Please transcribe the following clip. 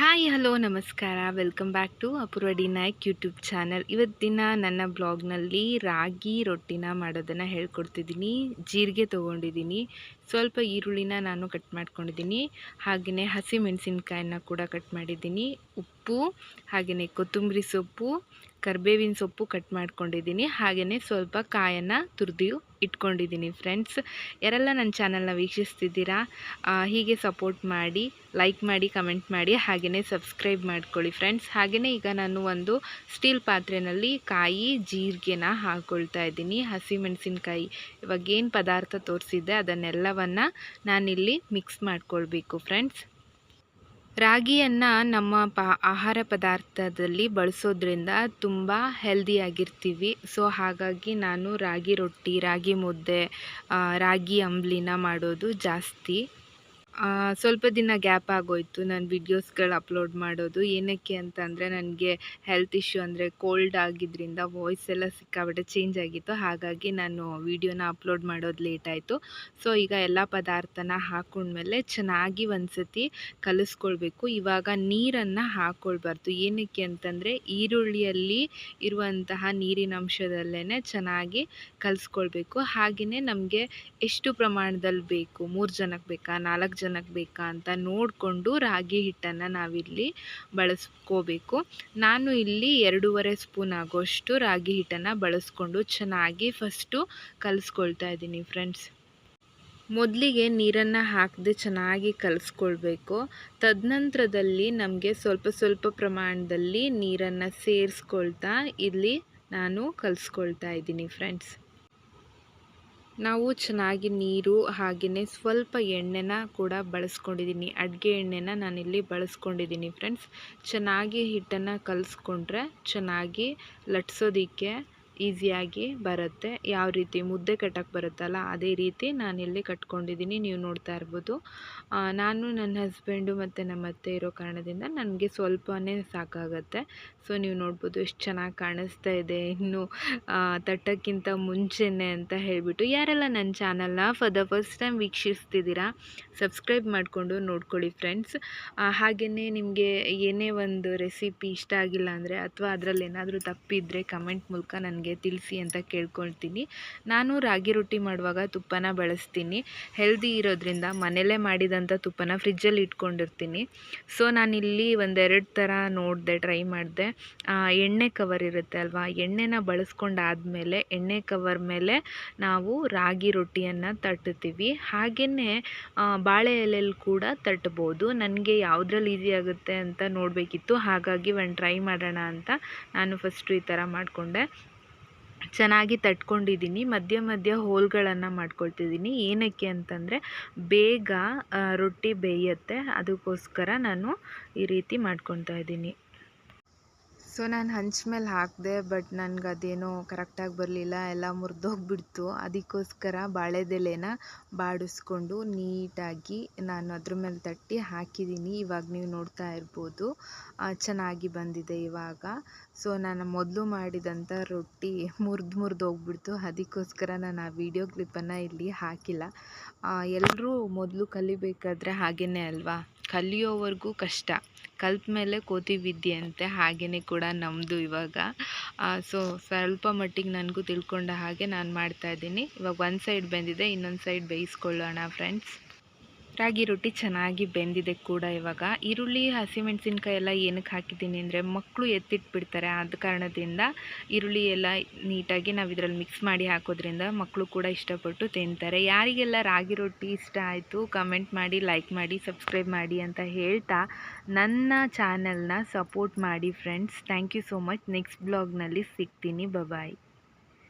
Hi, hello, ನಮಸ್ಕಾರ. Welcome back to Apoorva D Naik YouTube channel. ಇವತ್ತಿನ ನನ್ನ ಬ್ಲಾಗ್ನಲ್ಲಿ ರಾಗಿ ರೊಟ್ಟಿನ ಮಾಡೋದನ್ನು ಹೇಳ್ಕೊಡ್ತಿದ್ದೀನಿ. ಜೀರಿಗೆ ತೊಗೊಂಡಿದ್ದೀನಿ. ಸ್ವಲ್ಪ ಈರುಳ್ಳಿನ ನಾನು ಕಟ್ ಮಾಡ್ಕೊಂಡಿದ್ದೀನಿ. ಹಾಗೆಯೇ ಹಸಿ ಮೆಣಸಿನ್ಕಾಯನ್ನ ಕೂಡ ಕಟ್ ಮಾಡಿದ್ದೀನಿ. ಉಪ್ಪು ಹಾಗೆಯೇ ಕೊತ್ತಂಬರಿ ಸೊಪ್ಪು, ಕರ್ಬೇವಿನ ಸೊಪ್ಪು ಕಟ್ ಮಾಡ್ಕೊಂಡಿದ್ದೀನಿ. ಹಾಗೆಯೇ ಸ್ವಲ್ಪ ಕಾಯನ್ನು ತುರಿದು ಇಟ್ಕೊಂಡಿದ್ದೀನಿ ಫ್ರೆಂಡ್ಸ್ ಯಾರೆಲ್ಲ ನನ್ನ ಚಾನಲ್ನ ವೀಕ್ಷಿಸ್ತಿದ್ದೀರಾ ಹೀಗೆ ಸಪೋರ್ಟ್ ಮಾಡಿ ಲೈಕ್ ಮಾಡಿ ಕಮೆಂಟ್ ಮಾಡಿ ಹಾಗೆಯೇ ಸಬ್ಸ್ಕ್ರೈಬ್ ಮಾಡ್ಕೊಳ್ಳಿ ಫ್ರೆಂಡ್ಸ್ ಹಾಗೆಯೇ ಈಗ ನಾನು ಒಂದು ಸ್ಟೀಲ್ ಪಾತ್ರೆಯಲ್ಲಿ ಕಾಯಿ, ಜೀರಿಗೆನ ಹಾಕ್ಕೊಳ್ತಾ ಇದ್ದೀನಿ. ಹಸಿಮೆಣಸಿನ್ಕಾಯಿ ಇವಾಗ ಏನು ಪದಾರ್ಥ ತೋರಿಸಿದ್ದೆ ಅದನ್ನೆಲ್ಲವನ್ನು ನಾನಿಲ್ಲಿ ಮಿಕ್ಸ್ ಮಾಡ್ಕೊಳ್ಬೇಕು ಫ್ರೆಂಡ್ಸ್ ರಾಗಿಯನ್ನು ನಮ್ಮ ಪ, ಆಹಾರ ಪದಾರ್ಥದಲ್ಲಿ ಬಳಸೋದ್ರಿಂದ ತುಂಬ ಹೆಲ್ದಿಯಾಗಿರ್ತೀವಿ ಸೊ ಹಾಗಾಗಿ ನಾನು ರಾಗಿ ರೊಟ್ಟಿ, ರಾಗಿ ಮುದ್ದೆ ರಾಗಿ ಅಂಬ್ಲಿನ ಮಾಡೋದು ಜಾಸ್ತಿ. ಸ್ವಲ್ಪ ದಿನ ಗ್ಯಾಪ್ ಆಗೋಯ್ತು ನಾನು ವಿಡಿಯೋಸ್ಗಳು ಅಪ್ಲೋಡ್ ಮಾಡೋದು. ಏನಕ್ಕೆ ಅಂತಂದರೆ ನನಗೆ ಹೆಲ್ತ್ ಇಶ್ಯೂ ಅಂದರೆ ಕೋಲ್ಡ್ ಆಗಿದ್ದರಿಂದ ವಾಯ್ಸ್ ಎಲ್ಲ ಸಿಕ್ಕಾಬಿಟ್ಟೆ ಚೇಂಜ್ ಆಗಿತ್ತು. ಹಾಗಾಗಿ ನಾನು ವಿಡಿಯೋನ ಅಪ್ಲೋಡ್ ಮಾಡೋದು ಲೇಟ್ ಆಯಿತು. ಸೊ ಈಗ ಎಲ್ಲ ಪದಾರ್ಥನ ಹಾಕೊಂಡ್ಮೇಲೆ ಚೆನ್ನಾಗಿ ಒಂದ್ಸತಿ ಕಲಿಸ್ಕೊಳ್ಬೇಕು. ಇವಾಗ ನೀರನ್ನು ಹಾಕ್ಕೊಳ್ಬಾರ್ದು ಏನಕ್ಕೆ ಅಂತಂದರೆ ಈರುಳ್ಳಿಯಲ್ಲಿ ಇರುವಂತಹ ನೀರಿನ ಅಂಶದಲ್ಲೇ ಚೆನ್ನಾಗಿ ಕಲಿಸ್ಕೊಳ್ಬೇಕು. ಹಾಗೆಯೇ ನಮಗೆ ಎಷ್ಟು ಪ್ರಮಾಣದಲ್ಲಿ ಬೇಕು? ಮೂರು ಜನಕ್ಕೆ ಬೇಕಾ? ನಾಲ್ಕು ಜನಕ್ಕೆ ಬೇಕಾ ಅಂತ ನೋಡಿಕೊಂಡು ರಾಗಿ ಹಿಟ್ಟನ್ನು ನಾವಿಲ್ಲಿ ಬಳಸ್ಕೋಬೇಕು. ನಾನು ಇಲ್ಲಿ ಎರಡೂವರೆ ಸ್ಪೂನ್ ಆಗೋಷ್ಟು ರಾಗಿ ಹಿಟ್ಟನ್ನು ಬಳಸ್ಕೊಂಡು ಚೆನ್ನಾಗಿ ಫಸ್ಟು ಕಲಿಸ್ಕೊಳ್ತಾ ಇದ್ದೀನಿ ಫ್ರೆಂಡ್ಸ್. ಮೊದಲಿಗೆ ನೀರನ್ನು ಹಾಕದೆ ಚೆನ್ನಾಗಿ ಕಲಿಸ್ಕೊಳ್ಬೇಕು. ತದನಂತರದಲ್ಲಿ ನಮಗೆ ಸ್ವಲ್ಪ ಸ್ವಲ್ಪ ಪ್ರಮಾಣದಲ್ಲಿ ನೀರನ್ನು ಸೇರಿಸ್ಕೊಳ್ತಾ ಇಲ್ಲಿ ನಾನು ಕಲಿಸ್ಕೊಳ್ತಾ ಇದ್ದೀನಿ ಫ್ರೆಂಡ್ಸ್. ನಾವು ಚೆನ್ನಾಗಿ ನೀರು, ಹಾಗೆಯೇ ಸ್ವಲ್ಪ ಎಣ್ಣೆನ ಕೂಡ ಬಳಸ್ಕೊಂಡಿದ್ದೀನಿ. ಅಡುಗೆ ಎಣ್ಣೆನ ನಾನಿಲ್ಲಿ ಬಳಸ್ಕೊಂಡಿದ್ದೀನಿ ಫ್ರೆಂಡ್ಸ್ ಚೆನ್ನಾಗಿ ಹಿಟ್ಟನ್ನು ಕಲಸ್ಕೊಂಡ್ರೆ ಚೆನ್ನಾಗಿ ಲಟ್ಸೋದಕ್ಕೆ ಈಸಿಯಾಗಿ ಬರುತ್ತೆ. ಯಾವ ರೀತಿ ಮುದ್ದೆ ಕಟ್ಟಕ್ಕೆ ಬರುತ್ತಲ್ಲ, ಅದೇ ರೀತಿ ನಾನು ನಾನಿಲ್ಲಿ ಕಟ್ಕೊಂಡಿದ್ದೀನಿ. ನೀವು ನೋಡ್ತಾ ಇರ್ಬೋದು. ನಾನು ನನ್ನ ಹಸ್ಬೆಂಡು ಮತ್ತು ನಮ್ಮ ಅತ್ತೆ ಇರೋ ಕಾರಣದಿಂದ ನನಗೆ ಸ್ವಲ್ಪನೇ ಸಾಕಾಗತ್ತೆ. ಸೊ, ನೀವು ನೋಡ್ಬೋದು ಎಷ್ಟು ಚೆನ್ನಾಗಿ ಕಾಣಿಸ್ತಾ ಇದೆ. ಇನ್ನು ತಟ್ಟಕ್ಕಿಂತ ಮುಂಚೆನೆ ಅಂತ ಹೇಳಿಬಿಟ್ಟು ಯಾರೆಲ್ಲ ನನ್ನ ಚಾನಲ್ನ ಫಾರ್ ದ ಫಸ್ಟ್ ಟೈಮ್ ವೀಕ್ಷಿಸ್ತಿದ್ದೀರಾ, ಸಬ್ಸ್ಕ್ರೈಬ್ ಮಾಡಿಕೊಂಡು ನೋಡ್ಕೊಳ್ಳಿ ಫ್ರೆಂಡ್ಸ್. ಹಾಗೆಯೇ ನಿಮಗೆ ಏನೇ ಒಂದು ರೆಸಿಪಿ ಇಷ್ಟ ಆಗಿಲ್ಲ ಅಂದರೆ, ಅಥವಾ ಅದರಲ್ಲಿ ಏನಾದರೂ ತಪ್ಪಿದ್ದರೆ ಕಮೆಂಟ್ ಮೂಲಕ ನನಗೆ ತಿಳಿಸಿ ಅಂತ ಕೇಳ್ಕೊಳ್ತೀನಿ. ನಾನು ರಾಗಿ ರೊಟ್ಟಿ ಮಾಡುವಾಗ ತುಪ್ಪನ ಬಳಸ್ತೀನಿ. ಹೆಲ್ದಿ ಇರೋದ್ರಿಂದ ಮನೆಯಲ್ಲೇ ಮಾಡಿದಂಥ ತುಪ್ಪನ ಫ್ರಿಜ್ಜಲ್ಲಿ ಇಟ್ಕೊಂಡಿರ್ತೀನಿ. ಸೊ ನಾನಿಲ್ಲಿ ಒಂದೆರಡು ಥರ ನೋಡಿದೆ ಟ್ರೈ ಮಾಡಿದೆ. ಎಣ್ಣೆ ಕವರ್ ಇರುತ್ತೆ ಅಲ್ವಾ? ಎಣ್ಣೆನ ಬಳಸ್ಕೊಂಡಾದ್ಮೇಲೆ, ಎಣ್ಣೆ ಕವರ್ ಮೇಲೆ ನಾವು ರಾಗಿ ರೊಟ್ಟಿಯನ್ನು ತಟ್ಟುತ್ತೀವಿ ಹಾಗೆಯೇ ಬಾಳೆ ಎಲೆಯಲ್ಲಿ ಕೂಡ ತಟ್ಟಬೋದು ನನಗೆ ಯಾವುದ್ರಲ್ಲಿ ಈಸಿ ಆಗುತ್ತೆ ಅಂತ ನೋಡಬೇಕಿತ್ತು. ಹಾಗಾಗಿ ಒಂದು ಟ್ರೈ ಮಾಡೋಣ ಅಂತ ನಾನು ಫಸ್ಟು ಈ ಥರ ಮಾಡಿಕೊಂಡೆ. ಚೆನ್ನಾಗಿ ತಟ್ಕೊಂಡಿದ್ದೀನಿ. ಮಧ್ಯ ಮಧ್ಯ ಹೋಲ್ಗಳನ್ನು ಮಾಡ್ಕೊಳ್ತಿದ್ದೀನಿ. ಏನಕ್ಕೆ ಅಂತಂದರೆ ಬೇಗ ರೊಟ್ಟಿ ಬೇಯುತ್ತೆ. ಅದಕ್ಕೋಸ್ಕರ ನಾನು ಈ ರೀತಿ ಮಾಡ್ಕೊತಾ ಇದ್ದೀನಿ. ಸೊ ನಾನು ಹಂಚ್ ಮೇಲೆ ಹಾಕಿದೆ ಬಟ್ ನನಗೆ ಅದೇನೋ ಕರೆಕ್ಟಾಗಿ ಬರಲಿಲ್ಲ. ಎಲ್ಲ ಮುರಿದೋಗ್ಬಿಡ್ತು. ಅದಕ್ಕೋಸ್ಕರ ಬಾಳೆದೆಲೆನ ಬಾಡಿಸ್ಕೊಂಡು ನೀಟಾಗಿ ನಾನು ಅದ್ರ ಮೇಲೆ ತಟ್ಟಿ ಹಾಕಿದ್ದೀನಿ ಇವಾಗ ನೀವು ನೋಡ್ತಾ ಇರ್ಬೋದು. ಚೆನ್ನಾಗಿ ಬಂದಿದೆ ಇವಾಗ. ಸೊ ನಾನು ಮೊದಲು ಮಾಡಿದಂಥ ರೊಟ್ಟಿ ಮುರಿದು ಮುರಿದು ಹೋಗ್ಬಿಡ್ತು ಅದಕ್ಕೋಸ್ಕರ ನಾನು ಆ ವಿಡಿಯೋ ಕ್ಲಿಪ್ಪನ್ನು ಇಲ್ಲಿ ಹಾಕಿಲ್ಲ. ಎಲ್ಲರೂ ಮೊದಲು ಕಲಿಬೇಕಾದ್ರೆ ಹಾಗೇ ಅಲ್ವಾ? ಕಲಿಯೋವರೆಗೂ ಕಷ್ಟ. ಕಲ್ತ ಮೇಲೆ ಕೋತಿ ವಿದ್ಯೆ ಅಂತೆ ಹಾಗೆಯೇ ಕೂಡ ನಮ್ಮದು ಇವಾಗ. ಸೊ ಸ್ವಲ್ಪ ಮಟ್ಟಿಗೆ ನನಗೂ ತಿಳ್ಕೊಂಡ ಹಾಗೆ ನಾನು ಮಾಡ್ತಾ ಇದ್ದೀನಿ. ಇವಾಗ ಒಂದು ಸೈಡ್ ಬೆಂದಿದೆ, ಇನ್ನೊಂದು ಸೈಡ್ ಬೇಯಿಸ್ಕೊಳ್ಳೋಣ ಫ್ರೆಂಡ್ಸ್ ರಾಗಿ ರೊಟ್ಟಿ ಚೆನ್ನಾಗಿ ಬೆಂದಿದೆ ಕೂಡ ಇವಾಗ. ಈರುಳ್ಳಿ ಹಸಿಮೆಣಸಿನ್ಕಾಯಿ ಎಲ್ಲ ಏನಕ್ಕೆ ಹಾಕಿದ್ದೀನಿ ಅಂದರೆ ಮಕ್ಕಳು ಎತ್ತಿಟ್ಬಿಡ್ತಾರೆ. ಆದ ಕಾರಣದಿಂದ ಈರುಳ್ಳಿ ಎಲ್ಲ ನೀಟಾಗಿ ನಾವು ಇದರಲ್ಲಿ ಮಿಕ್ಸ್ ಮಾಡಿ ಹಾಕೋದ್ರಿಂದ ಮಕ್ಕಳು ಕೂಡ ಇಷ್ಟಪಟ್ಟು ತಿಂತಾರೆ. ಯಾರಿಗೆಲ್ಲ ರಾಗಿ ರೊಟ್ಟಿ ಇಷ್ಟ ಆಯಿತು ಕಮೆಂಟ್ ಮಾಡಿ ಲೈಕ್ ಮಾಡಿ ಸಬ್ಸ್ಕ್ರೈಬ್ ಮಾಡಿ ಅಂತ ಹೇಳ್ತಾ ನನ್ನ ಚಾನೆಲ್ನ ಸಪೋರ್ಟ್ ಮಾಡಿ friends thank you so much next ಬ್ಲಾಗ್ನಲ್ಲಿ ಸಿಗ್ತೀನಿ. ಬಾಯ್